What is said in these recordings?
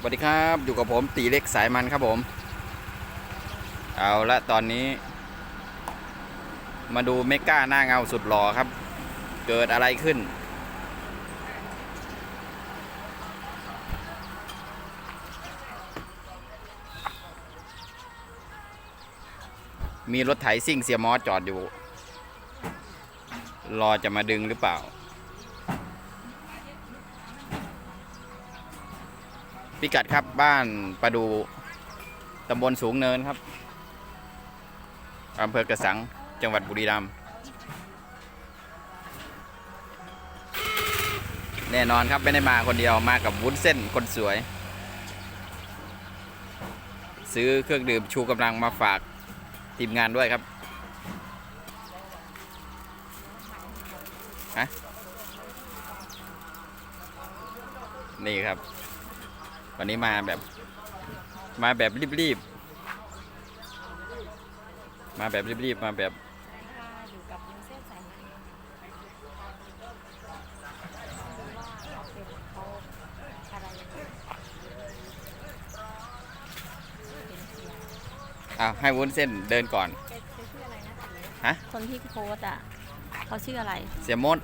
สวัสดีครับอยู่กับผมตีเล็กสายมันครับผม เอาละตอนนี้ มาดูเมก้าหน้าเงาสุดหล่อครับ เกิดอะไรขึ้น มีรถไถซิ่งเสียมอสจอดอยู่ รอจะมาดึงหรือเปล่า พิกัดครับบ้านประดูตำบลสูงเนินครับอำเภอกระสังจังหวัดบุรีรัมย์แน่นอนครับไม่ได้มาคนเดียวมากับวุ้นเส้นคนสวย ซื้อเครื่องดื่มชูกำลังมาฝากทีมงานด้วยครับฮะนี่ครับ วันนี้มาแบบ มาแบบรีบๆ มาแบบรีบๆ มาแบบค่ะอยู่กับวุ้นเส้นสายมันว่าเป็นเขาอะไรยังไงเป็นเสียงอะให้วุ้นเส้นเดินก่อน เป็นเป็นชื่ออะไรนะตีฮะ คนที่โพสต์อะเขาชื่ออะไร เสียมด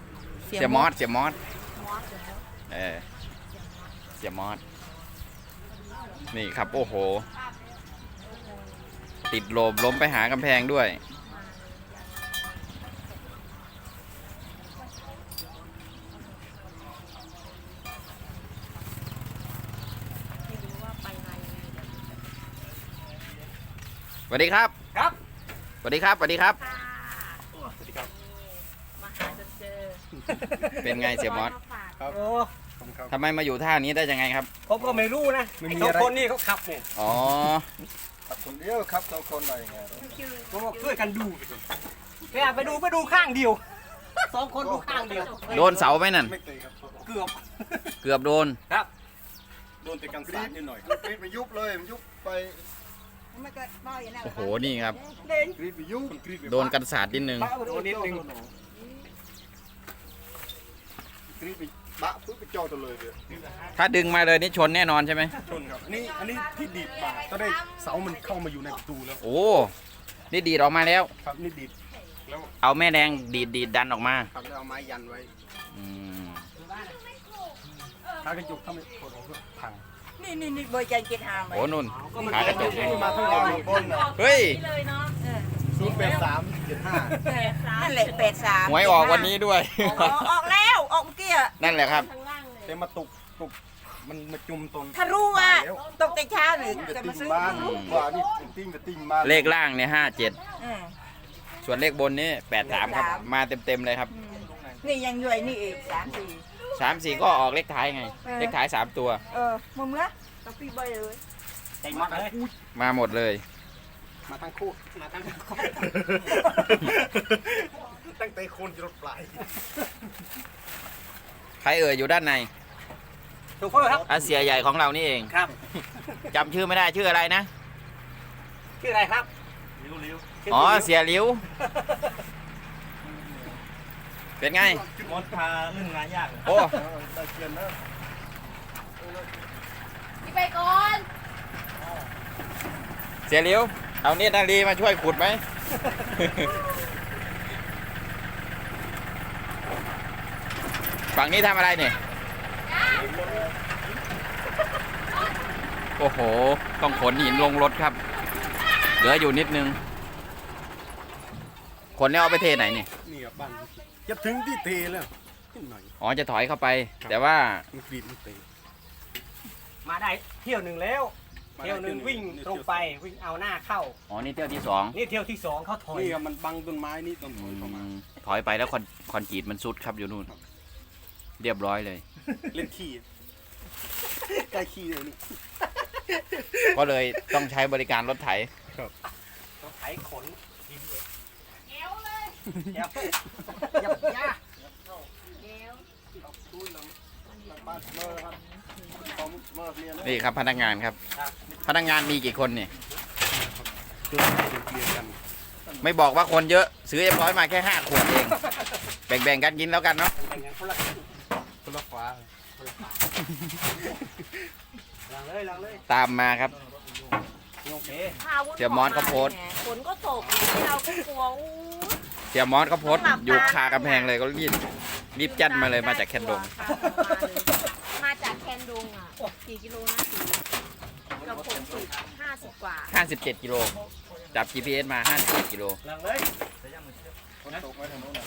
เสียมอส เสียมอส มอสเดี๋ยวเออ เสียมอส นี่ครับ โอ้โห ติดโลมล้มไปหากำแพงด้วยไม่รู้ว่าไปมายังไงเดี๋ยวสวัสดีครับ ครับ สวัสดีครับ สวัสดีครับค่ะสวัสดีครับ มาหาจนเจอเป็นไงเสียมอสาฝากครับ โอ้ ขอบคุณครับ ทำไมมาอยู่ท่านี้ได้ยังไงครับ ผมก็ไม่รู้นะไอ้สองคนนี่เขาขับเนี่ยอ๋อ ขับคนเดียวครับสองคนอะไรไงผมบอกช่วยกันดูไปอะไปดูไปดูข้างเดียวสองคนดูข้างเดียวโดนเสาไหมนั่น ไม่ตีครับเกือบเกือบโดน ครับโดนแต่กันสาดนิดหน่อยกรีดไปยุบเลยมันยุบไปโอ้โห นี่ครับกรีดไปยุบกรีดไปโดนกันสาดนิดนึงบ้าโดนนิดนึงก รีดไปบะปุ๊บไปจอดตัวเลยเลยถ้าดึงมาเลยนี่ชนแน่นอนใช่ไหมชนครับนี่อันนี้ที่ดีดปากก็ได้เสามันเข้ามาอยู่ในประตูแล้วโอ้นี่ดีดออกมาแล้ว ครับนี่ดีดแล้วเอาแม่แรงดีดดีดดันออกมาครับแล้วเอาไม้ยันไว้อืมถ้ากระจกถ้าไม่กดออกก็พังนี่นี่นี่เบอร์จันเจ็ดห้าไหมโอ้นุ่นขากระจกนี่มาทั้งล่างบนนะเฮ้ยเลยเนาะเออศูนย์แปดสามเจ็ดห้านั่นแหละแปดสามหวยออกวันนี้ด้วยออกแล้ว ออกเมื่อกี้อะนั่นแหละครับ ข้างล่างเลย แต่มาตกตกมันมาจุ่มตนถ้ารู้ว่าตกแต่เช้าหนึ่งมันจะจะติ้มางซื้อบ้านว่านี่ติ้งกับติ้งบ้านเลขล่างเนี่ยห้าเจ็ดอืม ส่วนเลขบนนี่แปดสามครับมาเต็มเต็มๆเลยครับอืมนี่ยังอยู่ไอ้นี่อีกสามสี่ สามสี่ก็ออกเลขท้ายไง เออ เลขท้ายสามตัว เออมึงเมื่อตปีเบอร์เลยใจมัดเลย มาหมดเลย มาทั้งคู่ มาตั้ง ตั้งแต่โคนจรดปลายใครเอ่ยอยู่ด้านในโชเฟอร์ครับ อาเสียใหญ่ของเรานี่เองครับ จำชื่อไม่ได้ชื่ออะไรนะ ชื่ออะไรครับริวริวอ๋อเสียหลิว เป็นไงมดพาเรื่องงานยากโอ้ได้เกียนนะพี่ไปก่อนเสียหลิว เอาเนตรนารีมาช่วยขุดไหม ฝั่งนี้ทำอะไรเนี่ย โอ้โห ต้องขนหินลงรถครับ เหลืออยู่นิดนึง ขนเนี่ยเอาไปเทไหนเนี่ยนี่ครับบ้านจะถึงที่เทแล้วนิดหน่อย อ๋อ จะถอยเข้าไปครับแต่ว่า มันกรีดมันเตะมาได้เที่ยวหนึ่งแล้ว เที่ยวหนึ่งวิ่งตรงไปวิ่งเอาหน้าเข้า อ๋อ นี่เที่ยวที่สองนี่เที่ยวที่สองเขาถอยนี่ครับมันบังต้นไม้นี่ต้นถอยเข้ามาอืมถอยไปแล้วคอนคอนกรีตมันซุดครับอยู่นู่น เรียบร้อยเลย เล่นขี้ใกล้ขี้เลยนี่ก็เลยต้องใช้บริการรถไถ ต้องไถขนดินเลยเอวเลยเดี๋ยวอย่าอย่าเอวบ้านเมื่อครับตอมเมื่อเนี่ยนะนี่ครับพนักงานครับครับ พนักงานมีกี่คนเนี่ยจุดเกลียดกันไม่บอกว่าคนเยอะ ซื้อเอ็มร้อยมาแค่ห้าขวดเอง แบ่งๆกันกินแล้วกันเนาะแบ่งกันคน ละครึ่งคนละฟ้าคนละฝาเลยหลังเลยตามมาครับ โอเคเดี๋ยวมอสเขาโพสต์ฝนก็ตกเนี่ยเราก็กลัวอู้เสียมอสเขาโพสต์อยู่คากำแพงเลยก็รีบรีบจัดมาเลยมาจากแคนดง มาจากแคนดงอะกี่กิโลนะสี่กับหกสิบห้าสิบกว่า57 กิโล จับ GPS มา 57 กิโล หลังเลยคนตกไว้ทางโน้นน่ะ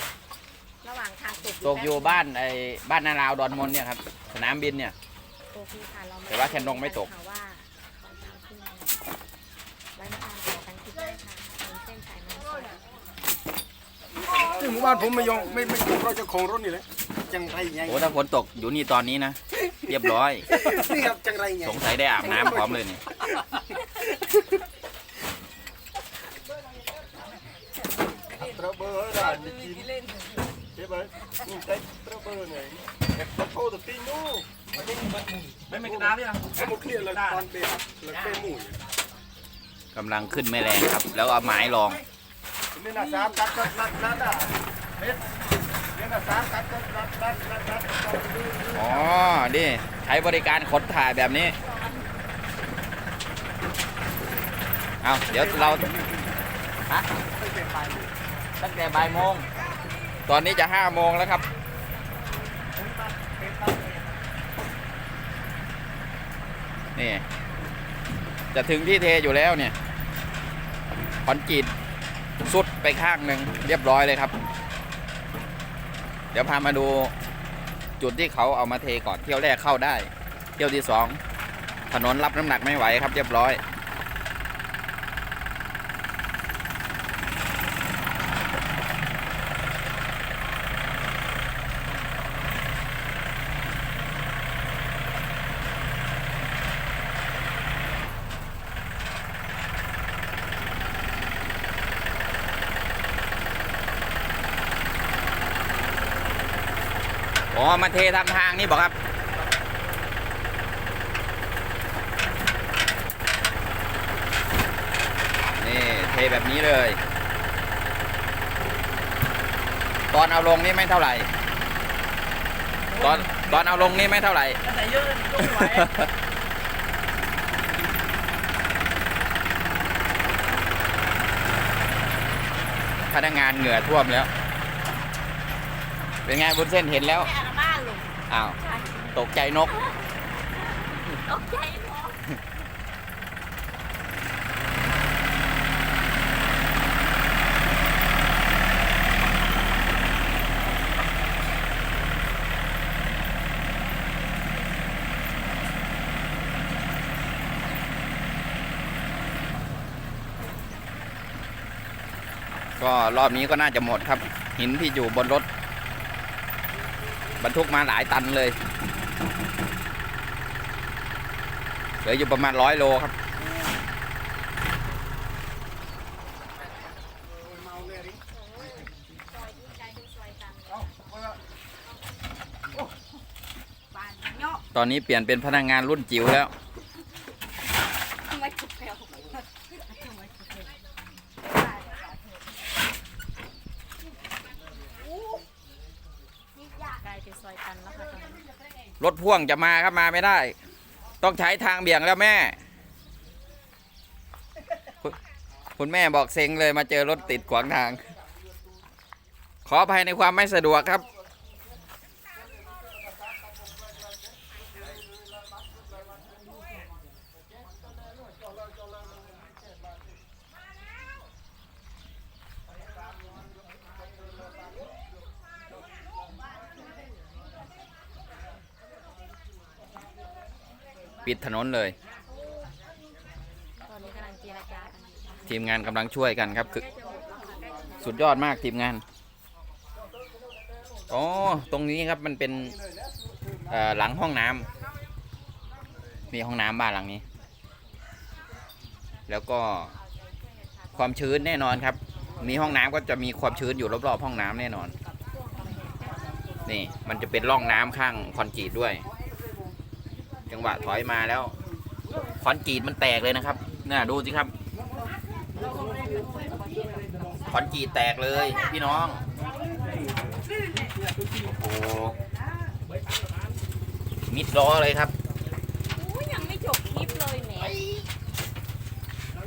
ระหว่างทางตกตกอยู่บ้านไอ้บ้านนาราวดอนมนเนี่ยครับสนามบินเนี่ย โอเคค่ะเราแต่ว่าแคนดงไม่ตกค่ะว่าตอนเช้าขึ้นมาไว้มาทานต่อกันที่บ้านค่ะเป็นเส้นสายน้ำสดที่หมู่บ้านผมไม่ยองไม่ไม่ตกเราเจะของรถนี่แหละจังไรไงโอ้ถ้าฝนตกอยู่นี่ตอนนี้นะ เรียบร้อย นี่ครับจังไรไงสงสัยได้อาบน้ำพร้อมเลยนี่เตรเบอร์ได้มีกินเจ็บไหมนี่ ใช้เตรเบอร์ไงเอ็กซ์โทรตัวตีนู้ไม่ไม่กระดาษเนี่ยให้หมดเคลียร์เลยตอนเบรกแล้วเบรกหมู่กำลังขึ้นแม่แรงครับ แล้วเอาไม้รองนี่นะสามกัดกัดนัดนัดอะเม็ดนี่นะสามกัดกัดนัดนัดนัดนัดอ๋อ นี่ใช้บริการขนถ่ายแบบนี้ เอาเดี๋ยวเราฮะตั้งแต่บ่ายโมง ตอนนี้จะห้าโมงแล้วครับ นี่ จะถึงที่เทอยู่แล้วเนี่ยคอนกรีตสุดไปข้างหนึ่งเรียบร้อยเลยครับ เดี๋ยวพามาดูจุดที่เขาเอามาเทก่อนเที่ยวแรกเข้าได้ เที่ยวที่สองถนนรับน้ำหนักไม่ไหวครับ เรียบร้อย อ๋อ มาเททำทางนี่บอกครับ นี่ เทแบบนี้เลย ตอนเอาลงนี่ไม่เท่าไหร่ ตอนตอนเอาลงนี่ไม่เท่าไหร่แต่เยอะก็ไม่ไหวพนักงานเหงื่อท่วมแล้ว เป็นไงบุญเส้นเห็นแล้ว อ้าว ตกใจนก ตกใจเนาะก็รอบนี้ก็น่าจะหมดครับ หินที่อยู่บนรถบ รรทุกมาหลายตันเลย เหลืออยู่ประมาณร้อยโลครับบ้านเนาะตอนนี้เปลี่ยนเป็นพนักงานรุ่นจิ๋วแล้ว ทำไมถูกแถว กลายเป็นซอยตันแล้วค่ะตอนนี้ รถพ่วงจะมาครับมาไม่ได้ ต้องใช้ทางเบี่ยงแล้วแม่คุณคุณแม่บอกเซ็งเลยมาเจอรถติดขวางทาง ขออภัยในความไม่สะดวกครับ ปิดถนนเลย ตอนนี้กำลังเจรจากันอยู่ทีมงานกำลังช่วยกันครับคือ สุดยอดมากทีมงาน อ๋อ ตรงนี้ครับมันเป็นเอ่อหลังห้องน้ำมีห้องน้ำบ้านหลังนี้ แล้วก็ความชื้นแน่นอนครับ มีห้องน้ำก็จะมีความชื้นอยู่รอบๆห้องน้ำแน่นอน นี่มันจะเป็นร่องน้ำข้างคอนกรีตด้วย จังหวะถอยมาแล้วคอนกรีตมันแตกเลยนะครับน่าดูสิครับคอนกรีตแตกเลยพี่น้องโอ้โหมิดล้อเลยครับอู้ยังไม่จบเคลิปเลยแหม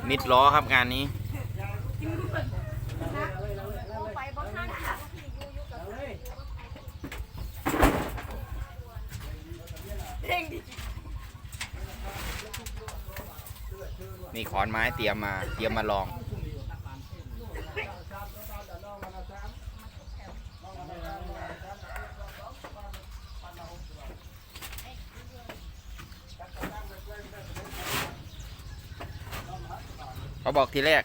มิดล้อครับงานนี้ ไปบ้านนั่นค่ะ มีขอนไม้เตรียมมาเตรียมมาลอง เขาบอกทีแรก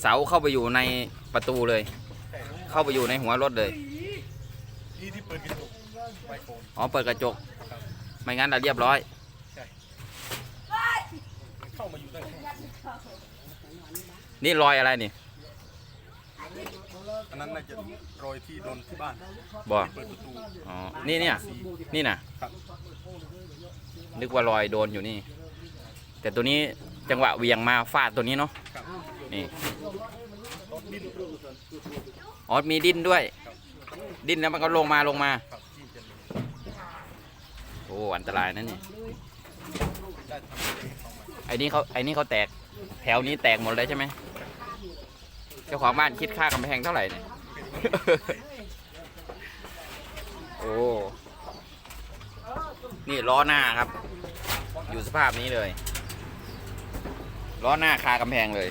เสาเข้าไปอยู่ในประตูเลย เข้าไปอยู่ในหัวรถเลยที่ที่เปิดกระจกไมโครอ๋อเปิดกระจก ไม่งั้นเราเรียบร้อย เข้ามาอยู่ได้แค่นี่รอยอะไรนี่ อันนั้นน่าจะรอยที่โดนที่บ้านบอกเปิดประตูอ๋อ นี่เนี่ย นี่นะครับนึกว่ารอยโดนอยู่นี่ แต่ตัวนี้จังหวะเหวียงมาฟาดตัวนี้เนาะ ครับนี่รถดิ้นอ๋อมีดิ้นด้วย ดิ้นแล้วมันก็ลงมาลงมา ครับที่จะโอ้ อันตรายนั่นนี่ ได้ทำเองของมัน ไอ้นี่เขาไอ้นี่เขาแตก แถวนี้แตกหมดเลยใช่ไหมเจ้าของบ้านคิดค่ากำแพงเท่าไหร่เนี่ย โอ้ นี่ล้อหน้าครับ อยู่สภาพนี้เลย ล้อหน้าคากำแพงเลย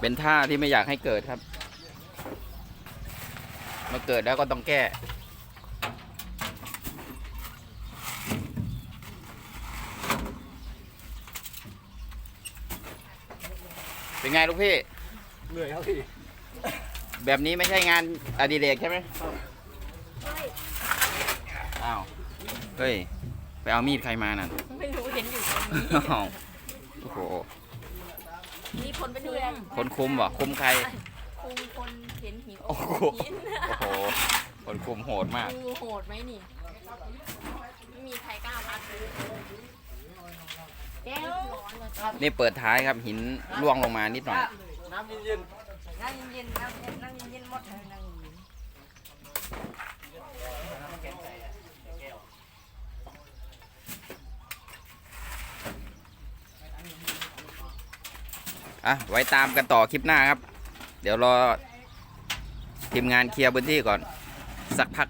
เป็นท่าที่ไม่อยากให้เกิดครับ มาเกิดแล้วก็ต้องแก้เป็นไงลูกพี่ เหนื่อยครับพี่ แบบนี้ไม่ใช่งานอดิเรกใช่ไหมอ้าว เฮ้ย ไปเอามีดใครมานั่น ไม่รู้เห็นอยู่ตรงนี้อ้าวโอ้โหมีคนเป็นเพื่อนคนคุมเหรอคุมใคร คุมคนเห็นหิน โอ้โหหินโอ้โหคนคุมโหดมากดูโหดไหมนี่ ไม่มีใครกล้าพัดเลยแก้วร้อนเลยครับนี่เปิดท้ายครับหินร่วงลงมานิดหน่อย น้ำเย็นน้ำเย็นๆน้ำเย็นน้ำเย็นๆหมดเลยน้ำเย็นอะ ไว้ตามกันต่อคลิปหน้าครับ เดี๋ยวรอ ทีมงานเคลียร์พื้นที่ก่อน สักพัก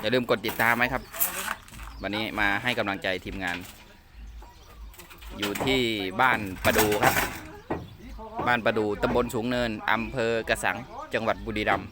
อย่าลืมกดติดตามไหมครับ วันนี้มาให้กำลังใจทีมงาน อยู่ที่บ้านประดูครับ บ้านประดูตำบลสูงเนินอำเภอกระสัง จังหวัดบุรีรัมย์